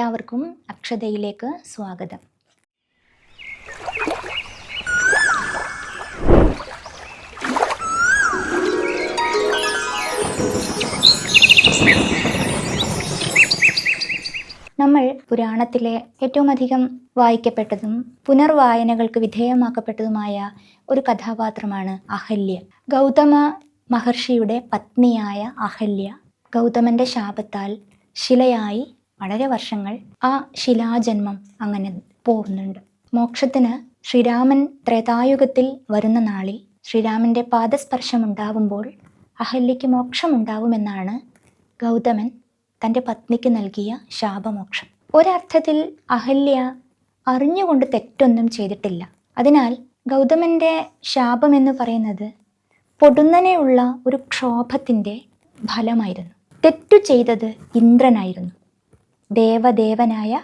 എല്ലാവർക്കും അക്ഷതയിലേക്ക് സ്വാഗതം. നമ്മൾ പുരാണത്തിലെ ഏറ്റവും അധികം വായിക്കപ്പെട്ടതും പുനർവായനകൾക്ക് വിധേയമാക്കപ്പെട്ടതുമായ ഒരു കഥാപാത്രമാണ് അഹല്യ. ഗൗതമ മഹർഷിയുടെ പത്നിയായ അഹല്യ ഗൗതമന്റെ ശാപത്താൽ ശിലയായി വളരെ വർഷങ്ങൾ ആ ശിലാജന്മം അങ്ങനെ പോകുന്നുണ്ട്. മോക്ഷത്തിന് ശ്രീരാമൻ ത്രേതായുഗത്തിൽ വരുന്ന നാളിൽ ശ്രീരാമന്റെ പാദസ്പർശമുണ്ടാവുമ്പോൾ അഹല്യയ്ക്ക് മോക്ഷമുണ്ടാവുമെന്നാണ് ഗൗതമൻ തന്റെ പത്നിക്ക് നൽകിയ ശാപമോക്ഷം. ഒരർത്ഥത്തിൽ അഹല്യ അറിഞ്ഞുകൊണ്ട് തെറ്റൊന്നും ചെയ്തിട്ടില്ല. അതിനാൽ ഗൗതമന്റെ ശാപം എന്ന് പറയുന്നത് പൊടുന്നനെയുള്ള ഒരു ക്ഷോഭത്തിന്റെ ഫലമായിരുന്നു. തെറ്റു ചെയ്തത് ഇന്ദ്രനായിരുന്നു. ദേവദേവനായ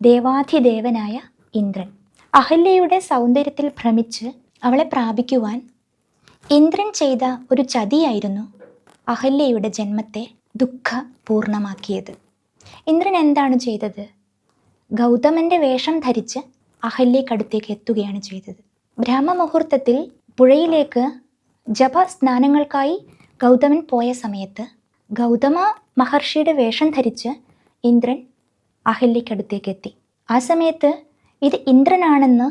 ദേവാധിദേവനായ ഇന്ദ്രൻ. അഹല്യയുടെ സൗന്ദര്യത്തിൽ ഭ്രമിച്ച് അവളെ പ്രാപിക്കുവാൻ ഇന്ദ്രൻ ചെയ്ത ഒരു ചതിയായിരുന്നു അഹല്യയുടെ ജന്മത്തെ ദുഃഖ പൂർണമാക്കിയത് ഇന്ദ്രൻ എന്താണ് ചെയ്തത്? ഗൗതമന്റെ വേഷം ധരിച്ച് അഹല്യക്കടുത്തേക്ക് എത്തുകയാണ് ചെയ്തത്. ബ്രഹ്മമുഹൂർത്തത്തിൽ പുഴയിലേക്ക് ജപ സ്നാനങ്ങൾക്കായി ഗൗതമൻ പോയ സമയത്ത് ഗൗതമ മഹർഷിയുടെ വേഷം ധരിച്ച് ഇന്ദ്രൻ അഹല്യക്കടുത്തേക്ക് എത്തി ആ സമയത്ത് ഇത് ഇന്ദ്രനാണെന്ന്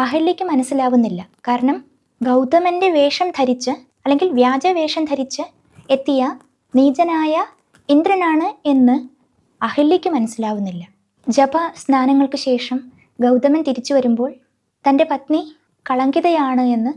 അഹല്യയ്ക്ക് മനസ്സിലാവുന്നില്ല. കാരണം ഗൗതമന്റെ വേഷം ധരിച്ച് അല്ലെങ്കിൽ വ്യാജ വേഷം ധരിച്ച് എത്തിയ നീചനായ ഇന്ദ്രനാണ് എന്ന് അഹല്യയ്ക്ക് മനസ്സിലാവുന്നില്ല. ജപ സ്നാനങ്ങൾക്ക് ശേഷം ഗൗതമൻ തിരിച്ചു വരുമ്പോൾ തന്റെ പത്നി കളങ്കിതയാണ് എന്ന്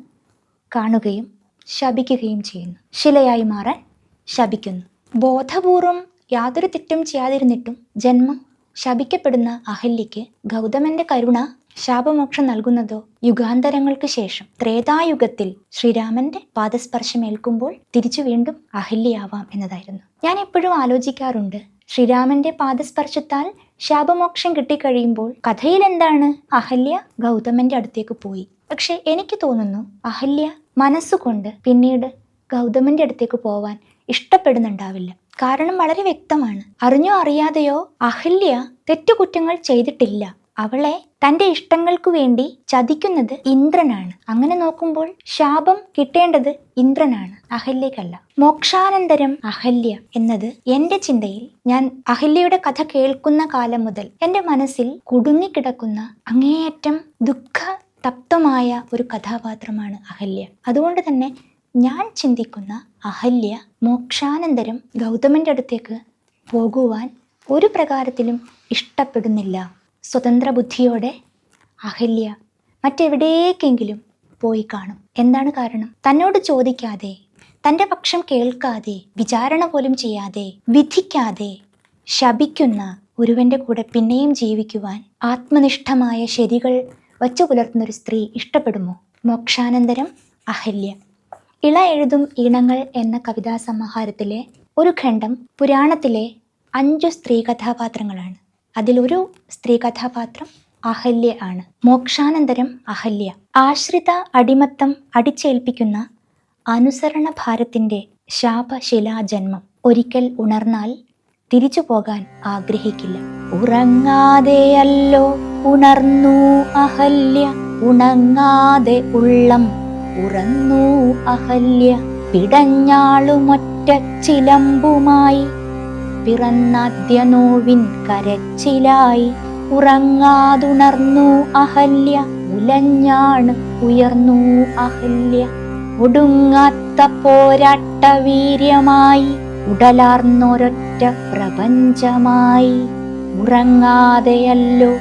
കാണുകയും ശപിക്കുകയും ചെയ്യുന്നു. ശിലയായി മാറാൻ ശപിക്കുന്നു. ബോധപൂർവം യാതൊരു തെറ്റും ചെയ്യാതിരുന്നിട്ടും ജന്മം ശപിക്കപ്പെടുന്ന അഹല്യയ്ക്ക് ഗൗതമന്റെ കരുണ ശാപമോക്ഷം നൽകുന്നതോ യുഗാന്തരങ്ങൾക്ക് ശേഷം ത്രേതായുഗത്തിൽ ശ്രീരാമന്റെ പാദസ്പർശമേൽക്കുമ്പോൾ തിരിച്ചു വീണ്ടും അഹല്യയാവാം എന്നതായിരുന്നു. ഞാൻ എപ്പോഴും ആലോചിക്കാറുണ്ട് ശ്രീരാമന്റെ പാദസ്പർശത്താൽ ശാപമോക്ഷം കിട്ടിക്കഴിയുമ്പോൾ കഥയിൽ എന്താണ് അഹല്യ ഗൗതമന്റെ അടുത്തേക്ക് പോയി. പക്ഷെ എനിക്ക് തോന്നുന്നു അഹല്യ മനസ്സുകൊണ്ട് പിന്നീട് ഗൗതമന്റെ അടുത്തേക്ക് പോവാൻ ഇഷ്ടപ്പെടുന്നുണ്ടാവില്ല. കാരണം വളരെ വ്യക്തമാണ്. അറിഞ്ഞോ അറിയാതെയോ അഹല്യ തെറ്റുകുറ്റങ്ങൾ ചെയ്തിട്ടില്ല. അവളെ തന്റെ ഇഷ്ടങ്ങൾക്കു വേണ്ടി ചതിക്കുന്നത് ഇന്ദ്രനാണ്. അങ്ങനെ നോക്കുമ്പോൾ ശാപം കിട്ടേണ്ടത് ഇന്ദ്രനാണ് അഹല്യക്കല്ല. മോക്ഷാനന്തരം അഹല്യ എന്നത് എന്റെ ചിന്തയിൽ ഞാൻ അഹല്യയുടെ കഥ കേൾക്കുന്ന കാലം മുതൽ എന്റെ മനസ്സിൽ കുടുങ്ങിക്കിടക്കുന്ന അങ്ങേയറ്റം ദുഃഖ തപ്തമായ ഒരു കഥാപാത്രമാണ് അഹല്യ. അതുകൊണ്ട് തന്നെ ഞാൻ ചിന്തിക്കുന്ന അഹല്യ മോക്ഷാനന്തരം ഗൗതമന്റെ അടുത്തേക്ക് പോകുവാൻ ഒരു പ്രകാരത്തിലും ഇഷ്ടപ്പെടുന്നില്ല. സ്വതന്ത്ര ബുദ്ധിയോടെ അഹല്യ മറ്റെവിടേക്കെങ്കിലും പോയി കാണും. എന്താണ് കാരണം? തന്നോട് ചോദിക്കാതെ തന്റെ പക്ഷം കേൾക്കാതെ വിചാരണ പോലും ചെയ്യാതെ വിധിക്കാതെ ശപിക്കുന്ന ഒരുവന്റെ കൂടെ പിന്നെയും ജീവിക്കുവാൻ ആത്മനിഷ്ഠമായ ശരികൾ വച്ചു പുലർത്തുന്ന ഒരു സ്ത്രീ ഇഷ്ടപ്പെടുമോ? മോക്ഷാനന്തരം അഹല്യ. ഇള എഴുതും ഈണങ്ങൾ എന്ന കവിതാ സമാഹാരത്തിലെ ഒരു ഖണ്ഡം പുരാണത്തിലെ അഞ്ചു സ്ത്രീ കഥാപാത്രങ്ങളാണ് അതിലൊരു സ്ത്രീ കഥാപാത്രം അഹല്യ ആണ്. മോക്ഷാനന്തരം അഹല്യ. ആശ്രിത അടിമത്തം അടിച്ചേൽപ്പിക്കുന്ന അനുസരണ ഭാരത്തിന്റെ ശാപശിലാജന്മം ഒരിക്കൽ ഉണർന്നാൽ തിരിച്ചു പോകാൻ ആഗ്രഹിക്കില്ല. ഉറങ്ങാതെയല്ലോ ഉണർന്നു അഹല്യ. ഉണങ്ങാതെ ഉള്ളം ഉറന്നു അഹല്യ പിടഞ്ഞാളുമൊറ്റ ചിലമ്പുമായി. പിറന്നാദ്യ നോവിൻ കരച്ചിലായി. ഉറങ്ങാതുണർന്നു അഹല്യ ഉലഞ്ഞാണ് ഉയർന്നു അഹല്യ. ഒടുങ്ങാത്ത പോരാട്ട വീര്യമായി. ഉടലാർന്നൊരൊറ്റ പ്രപഞ്ചമായി. ഉറങ്ങാതെയല്ലോ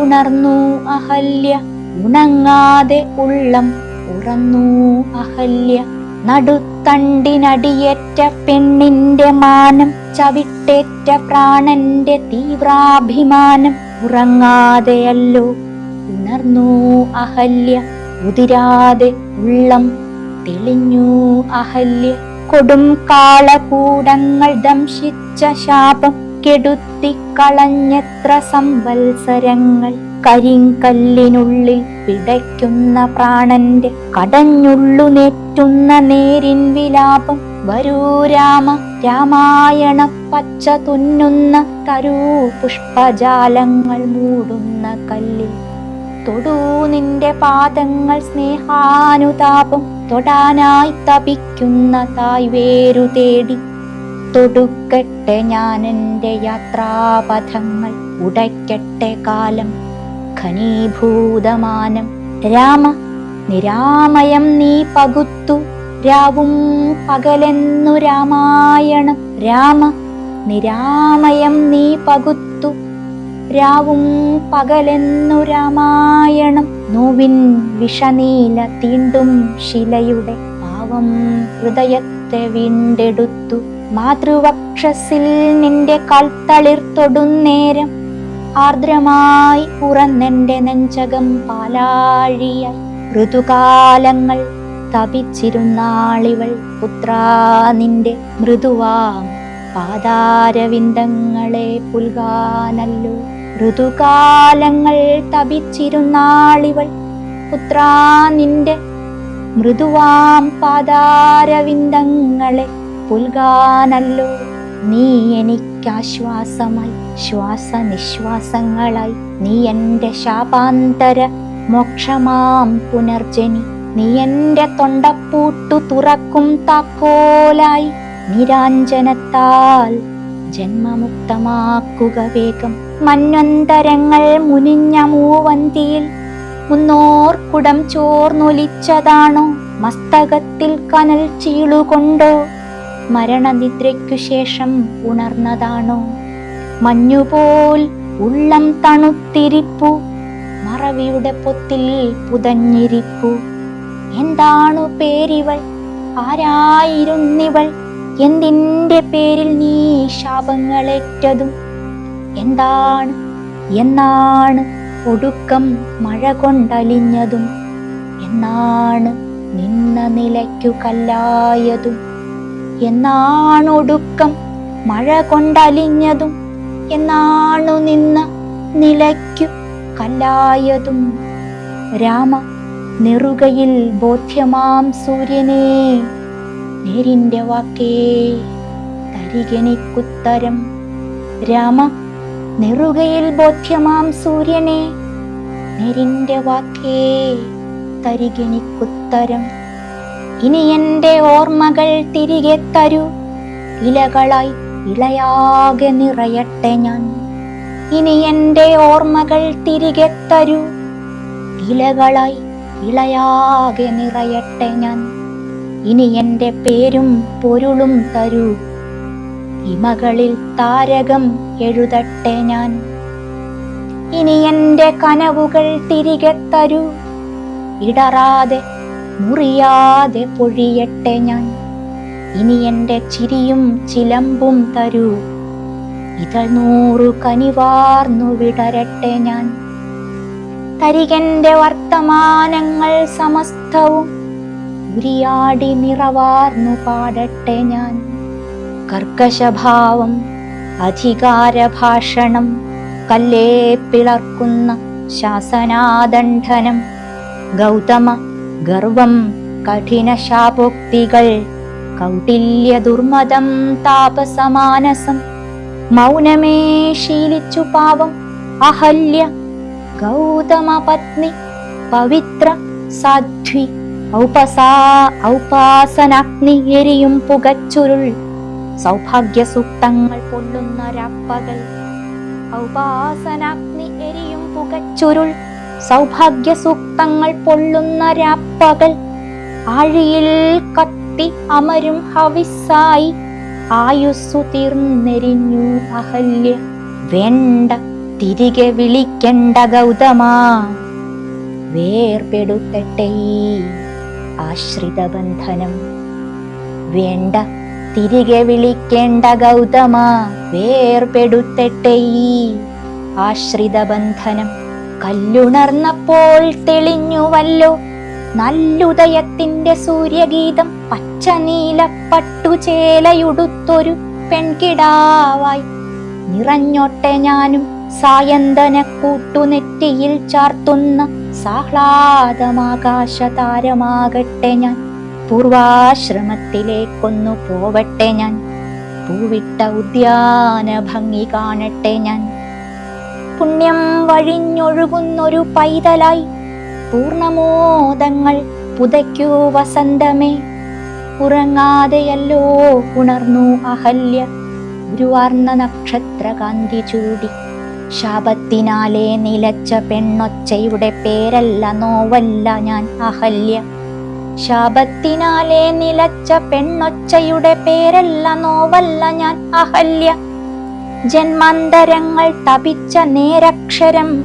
ഉണർന്നു അഹല്യ. ഉണങ്ങാതെ ഉള്ളം ഉറന്നു. അഹല്യ നടുത്തണ്ടിനടിയേറ്റ പെണ്ണിന്റെ മാനം ചവിട്ടേറ്റ പ്രാണന്റെ തീവ്രാഭിമാനം ഉറങ്ങാതെയല്ലോ ഉണർന്നു. അഹല്യ ഉതിരാതെ ഉള്ളം തെളിഞ്ഞു. അഹല്യ കൊടും കാളകൂടങ്ങൾ ദംശിച്ച ശാപം കെടുത്തിക്കളഞ്ഞത്ര സംവത്സരങ്ങൾ. കരിങ്കല്ലിനുള്ളിൽ പിടയ്ക്കുന്ന പ്രാണന്റെ കടഞ്ഞുള്ളു നേറ്റുന്ന നേരിൻ വിലാപം. വരൂ രാമ രാമായണ പച്ച തുന്നുന്ന തരൂ പുഷ്പജാലങ്ങൾ മൂടുന്ന കല്ലിൽ. തൊടൂ നിന്റെ പാദങ്ങൾ സ്നേഹാനുതാപം തൊടാനായി തപിക്കുന്ന തായ് വേരു തേടി. തൊടുക്കട്ടെ ഞാൻ യാത്രാപഥങ്ങൾ ഉടയ്ക്കട്ടെ കാലം ഘനീഭൂതമാനം രാമ നിരാമയം നീ പകുത്തു. രാവും പകലെന്നു രാമായണം. രാമ നിരാമയം നീ പകുത്തു. രാവും പകലെന്നു രാമായണം. നോവിൻ വിഷനീല തീണ്ടും ശിലയുടെ പാവം ഹൃദയത്തെ വീണ്ടെടുത്തു. മാതൃവക്ഷസിൽ നിന്റെ കാൽത്തളിർ തൊടുന്നേരം ആർദ്രമായി പുറന്നെന്റെ നെഞ്ചകം പാലാഴിയ. ഋതുകാലങ്ങൾ തപിച്ചിരുന്നാളിവൾ പുത്രാ നിന്റെ മൃദുവാം പാതാരവിന്ദങ്ങളെ പുൽകാനല്ലോ. ഋതുകാലങ്ങൾ തപിച്ചിരുന്നാളിവൾ പുത്രാ നിന്റെ മൃദുവാം പാതാരവിന്ദങ്ങളെ പുൽകാനല്ലോ. നീ എനിക്കാശ്വാസമായി ശ്വാസനിശ്വാസങ്ങളായി. നീ എന്റെ ശാപാന്തര മോക്ഷമാം പുനർജനി. നീ എന്റെ തൊണ്ടപ്പൂട്ടു തുറക്കും താക്കോലായി. നിരാഞ്ജനത്താൽ ജന്മമുക്തമാക്കുക വേഗം. മന്വന്തരങ്ങൾ മുനിഞ്ഞ മൂവന്തിയിൽ മുന്നോർക്കുടം ചോർന്നൊലിച്ചതാണോ? മസ്തകത്തിൽ കനൽ ചീളുകൊണ്ടോ? മരണനിദ്രയ്ക്കു ശേഷം ഉണർന്നതാണോ? മഞ്ഞുപോൽ ഉള്ളം തണുത്തിരിപ്പു മറവിയുടെ പൊത്തിൽ പുതഞ്ഞിരിപ്പു. എന്താണു പേരിവൾ? ആരായിരുന്നിവൾ? എന്തിന്റെ പേരിൽ നീ ശാപങ്ങളേറ്റതും? എന്താണ്? എന്നാണ് ഒടുക്കം മഴ കൊണ്ടലിഞ്ഞതും എന്നാണ് നിന്ന നിലയ്ക്കു കല്ലായതും. എന്നാണൊടുക്കം. മഴ കൊണ്ടലിഞ്ഞതും എന്നാണു നിന്ന നിലയ്ക്കു കല്ലായതും. രാമ നെറുകയിൽ ബോധ്യമാം സൂര്യനെ. നേരിന്റെ വാക്കേ തരികനിക്കുത്തരം രാമ നെറുകയിൽ ബോധ്യമാം സൂര്യനെ. നേരിന്റെ വാക്കേ തരികനിക്കുത്തരം ഇനി എന്റെ ഓർമ്മകൾ തിരികെ തരൂ. ഇലകളായി ഇളയാകെ നിറയട്ടെ ഞാൻ. ഇനി എന്റെ ഓർമ്മകൾ തിരികെ തരൂ. ഇലകളായി ഇളയാകെ നിറയട്ടെ ഞാൻ. ഇനി എന്റെ പേരും പൊരുളും തരൂ. ഇമകളിൽ താരകം എഴുതട്ടെ ഞാൻ. ഇനി എന്റെ കനവുകൾ തിരികെ തരൂ. ഇടറാതെ മുറിയാതെ പൊഴിയട്ടെ ഞാൻ. ഇനി എന്റെ ചിരിയും ചിലമ്പും തരൂ. ഇതൾ നൂറു കനിവാർന്നു വിടരട്ടെ ഞാൻ. തരികന്റെ വർത്തമാനങ്ങൾ സമസ്തവും ഉരിയാടി നിറവാർന്നു പാടട്ടെ ഞാൻ. കർക്കശഭാവം അധികാരഭാഷണം കല്ലേ പിളർക്കുന്ന ശാസനാദണ്ഡനം ഗൗതമ ഗർവം കഠിന ശാപോക്തികൾ കൗട്ടില്യ ദുർമതം താപസമാനസം. മൗനമേ ശീലിച്ചു പാവം അഹല്യ ഗൗതമ പത്നി പവിത്ര സാധ്വി ഔപസാ ഔപാസനാഗ്നി എരിയും പുകച്ചുരുൾ. സൗഭാഗ്യ സൂക്തങ്ങൾ പൊള്ളുന്ന രാപ്പകൽ ഔപാസനാഗ്നി എരിയും പുകച്ചുരുൾ. സൗഭാഗ്യ സൂക്തങ്ങൾ പൊള്ളുന്ന രാപ്പകൽ. ആഴിയിൽ കത്തി അമരും ഹവിസായി. ആയുസ്സു തീർന്നെരിഞ്ഞു അഹല്യ. വേണ്ട തിരികെ വിളിക്കണ്ട ഗൗതമാ. വേർപെടുത്തട്ടെ ആശ്രിത ബന്ധനം വേണ്ട തിരികെ വിളിക്കേണ്ട ഗൗതമ. വേർപെടുത്തട്ടെ ആശ്രിത ബന്ധനം കല്ലുണർന്നപ്പോൾ തെളിഞ്ഞുവല്ലോ. നല്ലുദയത്തിന്റെ സൂര്യഗീതം പച്ച നീല പട്ടുചേലയുടുത്തൊരു പെൺകിടാവായി. നിറഞ്ഞോട്ടെ ഞാനും സായന്തന കൂട്ടുനെറ്റിയിൽ ചാർത്തുന്ന സാഹ്ലാദമാകാശ താരമാകട്ടെ ഞാൻ. പൂർവാശ്രമത്തിലേക്കൊന്നു പോവട്ടെ ഞാൻ. പൂവിട്ട ഉദ്യാന ഭംഗി കാണട്ടെ ഞാൻ. പുണ്യം വഴിഞ്ഞൊഴുകുന്നൊരു പൈതലായി പൂർണമോദങ്ങൾ പുതയ്ക്കൂ വസന്തമേ. ഉറങ്ങാതെയല്ലോ ഉണർന്നു അഹല്യ ഗുരുവാർന്ന നക്ഷത്രകാന്തി ചൂടി. ശാപത്തിനാലെ നിലച്ച പെണ്ണൊച്ചയുടെ പേരല്ല നോവല്ല ഞാൻ അഹല്യ. ശാപത്തിനാലെ നിലച്ച പെണ്ണൊച്ചയുടെ പേരല്ല നോവല്ല ഞാൻ അഹല്യ. ജന്മാന്തരങ്ങൾ തപിച്ച നേരക്ഷരം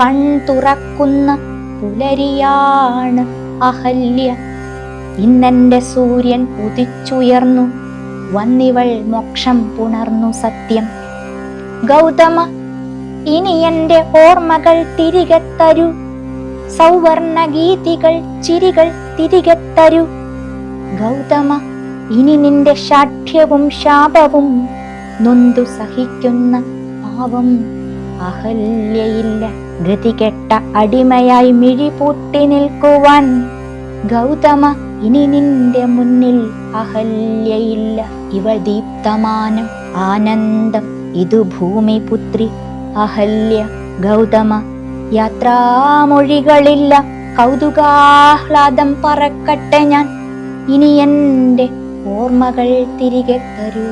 കൺ തുറക്കുന്ന പുലരിയാണ് അഹല്യ. ഇന്നെന്റെ സൂര്യൻ ഉദിച്ചുയർന്നു വന്നിവൾ മോക്ഷം പുണർന്നു സത്യം. ഗൗതമ ഇനി എന്റെ ഓർമ്മകൾ തിരികെ തരു. സൗവർണ ഗീതികൾ ചിരികൾ തിരികെ തരു. ഗൗതമ ഇനി നിന്റെ ശാഠ്യവും ശാപവും നൊന്തു സഹിക്കുന്ന പാവം അഹല്യയില്ല. ഗതികെട്ട അടിമയായി മിഴി പൂട്ടി നിൽക്കുവാൻ ഗൗതമ ഇനി നിന്റെ മുന്നിൽ അഹല്യയില്ല. ഇവ ദീപ്തമാനം ആനന്ദം ഇതു ഭൂമിപുത്രി അഹല്യ ഗൗതമ. യാത്രാമൊഴികളില്ല കൗതുകാഹ്ലാദം പറക്കട്ടെ ഞാൻ. ഇനി എന്റെ ഓർമ്മകൾ തിരികെ തരൂ.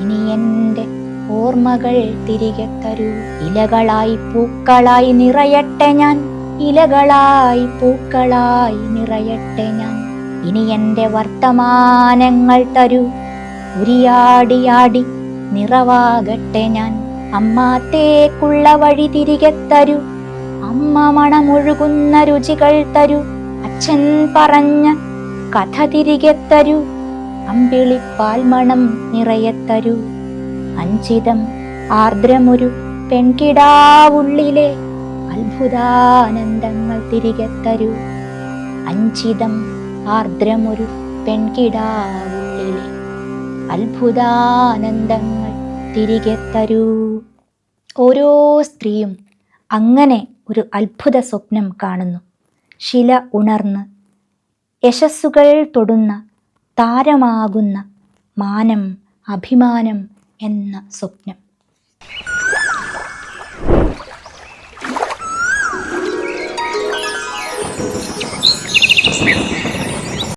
ഇനി എന്റെ ഓർമ്മകൾ തിരികെ തരൂ. ഇലകളായി പൂക്കളായി നിറയട്ടെ ഞാൻ. ഇലകളായി പൂക്കളായി നിറയട്ടെ ഞാൻ. ഇനി എന്റെ വർത്തമാനങ്ങൾ തരൂ. ഉരിയാടിയാടി നിറവാകട്ടെ ഞാൻ. അമ്മാത്തേക്കുള്ള വഴി തിരികെ തരൂ. അമ്മ മണമൊഴുകുന്ന രുചികൾ തരൂ. അച്ഛൻ പറഞ്ഞ കഥ തിരികെ തരൂ. അമ്പിളിപ്പാൽ മണം നിറയത്തരു തരൂ. അഞ്ചിതം ആർദ്രമൊരു പെൺകിടാവുള്ളിലെ അത്ഭുതാനന്ദങ്ങൾ തിരികെ തരു. അഞ്ചിതം ആർദ്രമൊരു പെൺകിടാവുള്ളിലെ അത്ഭുതാനന്ദങ്ങൾ തിരികെ തരു. ഓരോ സ്ത്രീയും അങ്ങനെ ഒരു അത്ഭുത സ്വപ്നം കാണുന്നു. ശില ഉണർന്ന് യശസ്സുകൾ തൊടുന്ന താരമാകുന്ന മാനം അഭിമാനം എന്ന സ്വപ്നം.